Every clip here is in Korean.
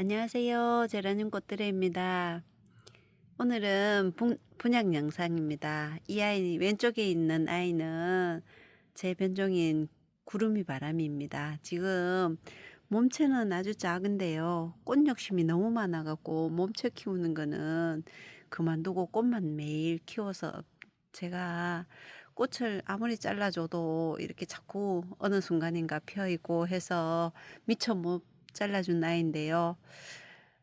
안녕하세요. 제라늄 꽃들레입니다. 오늘은 분, 분양 영상입니다. 이 아이 왼쪽에 있는 아이는 제 변종인 구름이 바람입니다. 지금 몸체는 아주 작은데요. 꽃 욕심이 너무 많아갖고 몸체 키우는 거는 그만두고 꽃만 매일 키워서 제가 꽃을 아무리 잘라줘도 이렇게 자꾸 어느 순간인가 펴있고 해서 미처 못 잘라준 아이인데요.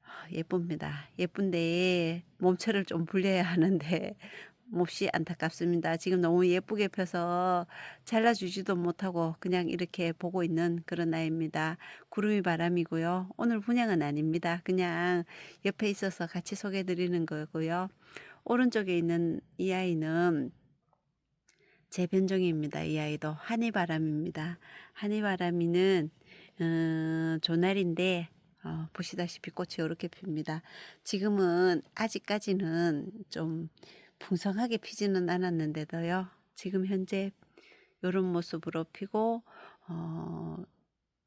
아, 예쁩니다. 예쁜데 몸체를 좀 불려야 하는데 몹시 안타깝습니다. 지금 너무 예쁘게 펴서 잘라주지도 못하고 그냥 이렇게 보고 있는 그런 아이입니다. 구름이 바람이고요. 오늘 분양은 아닙니다. 그냥 옆에 있어서 같이 소개해 드리는 거고요. 오른쪽에 있는 이 아이는 제 변종입니다. 이 아이도 한이바람입니다. 한이바람이는 어, 조날인데 어, 보시다시피 꽃이 이렇게 핍니다. 지금은 아직까지는 좀 풍성하게 피지는 않았는데도요. 지금 현재 이런 모습으로 피고 어,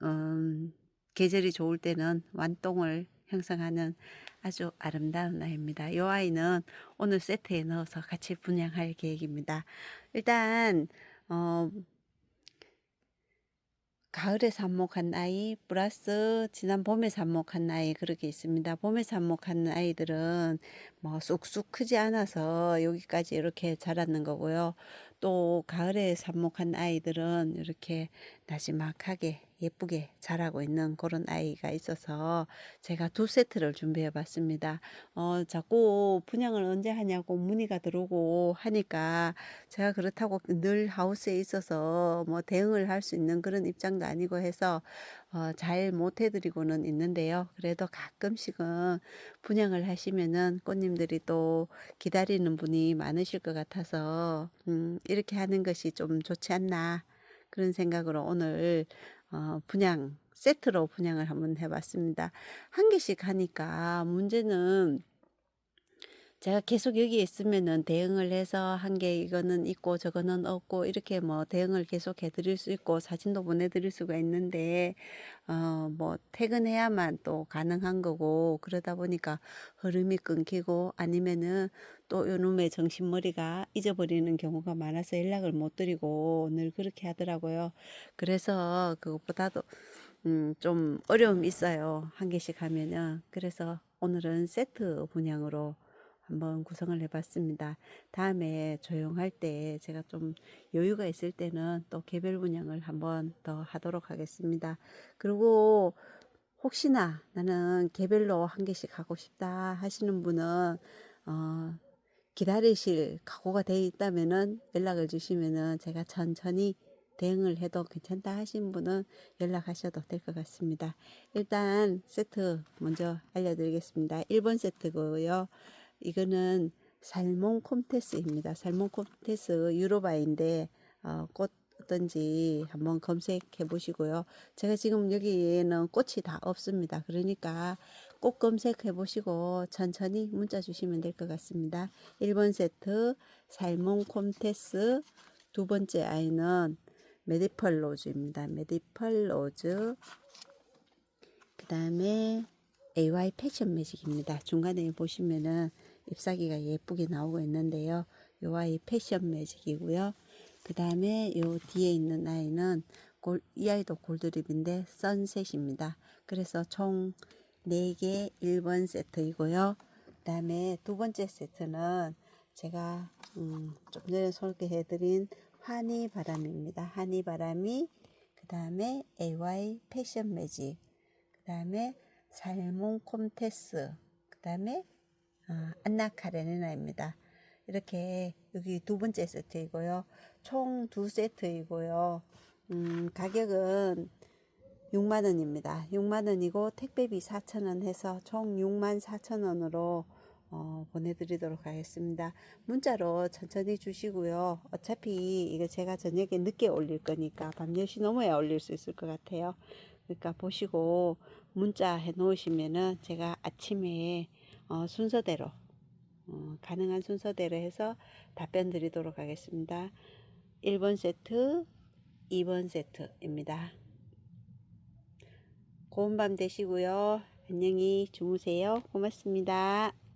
음, 계절이 좋을 때는 완똥을 형성하는 아주 아름다운 아이입니다. 이 아이는 오늘 세트에 넣어서 같이 분양할 계획입니다. 일단 어, 가을에 삽목한 아이 플러스 지난 봄에 삽목한 아이 그렇게 있습니다. 봄에 삽목한 아이들은 뭐 쑥쑥 크지 않아서 여기까지 이렇게 자랐는 거고요. 또 가을에 삽목한 아이들은 이렇게 나지막하게 예쁘게 자라고 있는 그런 아이가 있어서 제가 두 세트를 준비해 봤습니다. 어, 자꾸 분양을 언제 하냐고 문의가 들어오고 하니까 제가 그렇다고 늘 하우스에 있어서 뭐 대응을 할 수 있는 그런 입장도 아니고 해서 어, 잘 못해드리고는 있는데요. 그래도 가끔씩은 분양을 하시면은 꽃님들이 또 기다리는 분이 많으실 것 같아서 음, 이렇게 하는 것이 좀 좋지 않나 그런 생각으로 오늘 어, 분양 세트로 분양을 한번 해봤습니다. 한 개씩 하니까 문제는 제가 계속 여기 있으면은 대응을 해서 한개 이거는 있고 저거는 없고 이렇게 뭐 대응을 계속 해드릴 수 있고 사진도 보내드릴 수가 있는데 어 뭐 퇴근해야만 또 가능한 거고 그러다 보니까 흐름이 끊기고 아니면은 또 요놈의 정신머리가 잊어버리는 경우가 많아서 연락을 못 드리고 늘 그렇게 하더라고요. 그래서 그것보다도 음, 좀 어려움이 있어요. 한 개씩 하면은. 그래서 오늘은 세트 분양으로 한번 구성을 해봤습니다. 다음에 조용할 때 제가 좀 여유가 있을 때는 또 개별 분양을 한번 더 하도록 하겠습니다. 그리고 혹시나 나는 개별로 한 개씩 하고 싶다 하시는 분은 어, 기다리실 각오가 돼 있다면은 연락을 주시면은 제가 천천히 대응을 해도 괜찮다 하신 분은 연락하셔도 될 것 같습니다. 일단 세트 먼저 알려드리겠습니다. 1번 세트고요. 이거는 살몬 콤테스입니다. 살몬 콤테스 유로바인데 어, 꽃 어떤지 한번 검색해 보시고요. 제가 지금 여기에는 꽃이 다 없습니다. 그러니까 꼭 검색해 보시고 천천히 문자 주시면 될 것 같습니다. 1번 세트 살몬 콤테스 두 번째 아이는 메디펄 로즈입니다. 메디펄 로즈 그 다음에 AY 패션 매직입니다. 중간에 보시면은 잎사귀가 예쁘게 나오고 있는데요. 요 아이 패션 매직이고요. 그 다음에 요 뒤에 있는 아이는 골, 이 아이도 골드립인데 선셋입니다. 그래서 총 4개 1번 세트이고요. 그 다음에 두 번째 세트는 제가 음, 좀 전에 소개해드린 환희 바람입니다. 환희 바람이 그 다음에 AY 패션 매직 그 다음에 살몬 콤테스 그 다음에 어, 안나 카레네나입니다. 이렇게 여기 두 번째 세트이고요. 총 두 세트이고요. 음, 가격은 6만 원입니다. 6만 원이고 택배비 4천 원 해서 총 6만 4천 원으로 어, 보내드리도록 하겠습니다. 문자로 천천히 주시고요. 어차피 이거 제가 저녁에 늦게 올릴 거니까 밤 10시 넘어야 올릴 수 있을 것 같아요. 그러니까 보시고 문자 해 놓으시면은 제가 아침에 어, 순서대로 어, 가능한 순서대로 해서 답변 드리도록 하겠습니다. 1번 세트, 2번 세트입니다. 고운 밤 되시고요. 안녕히 주무세요. 고맙습니다.